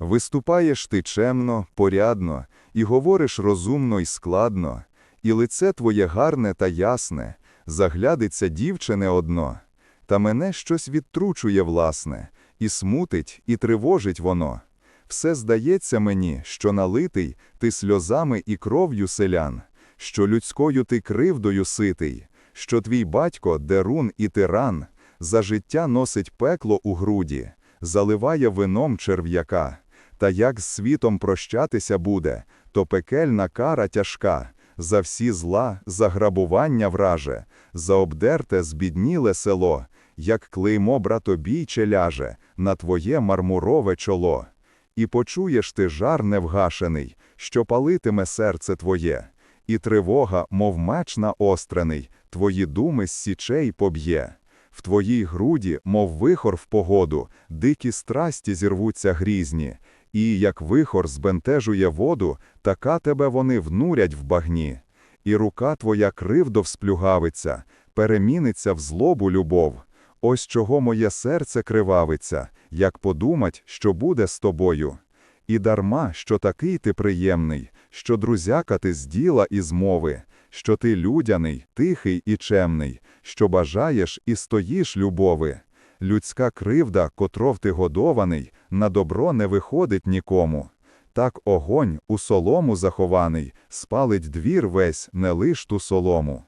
Виступаєш ти чемно, порядно, і говориш розумно й складно, і лице твоє гарне та ясне, заглядиться дівчине одно, та мене щось відтручує власне, і смутить, і тривожить воно. Все здається мені, що налитий ти сльозами і кров'ю селян, що людською ти кривдою ситий, що твій батько дерун і тиран, за життя носить пекло у груді, заливає вином черв'яка. Та як з світом прощатися буде, то пекельна кара тяжка, за всі зла, за грабування враже, за обдерте збідніле село, як клеймо братобійче ляже на твоє мармурове чоло. І почуєш ти жар невгашений, що палитиме серце твоє, і тривога, мов меч наострений, твої думи з січей поб'є. В твоїй груді, мов вихор в погоду, дикі страсті зірвуться грізні, і, як вихор збентежує воду, така тебе вони внурять в багні. І рука твоя кривдо всплюгавиться, переміниться в злобу любов. Ось чого моє серце кривавиться, як подумать, що буде з тобою. І дарма, що такий ти приємний, що друзяка ти з діла і з мови, що ти людяний, тихий і чемний, що бажаєш і стоїш любови. Людська кривда, котров ти годований, на добро не виходить нікому. Так огонь, у солому захований, спалить двір весь, не лиш ту солому.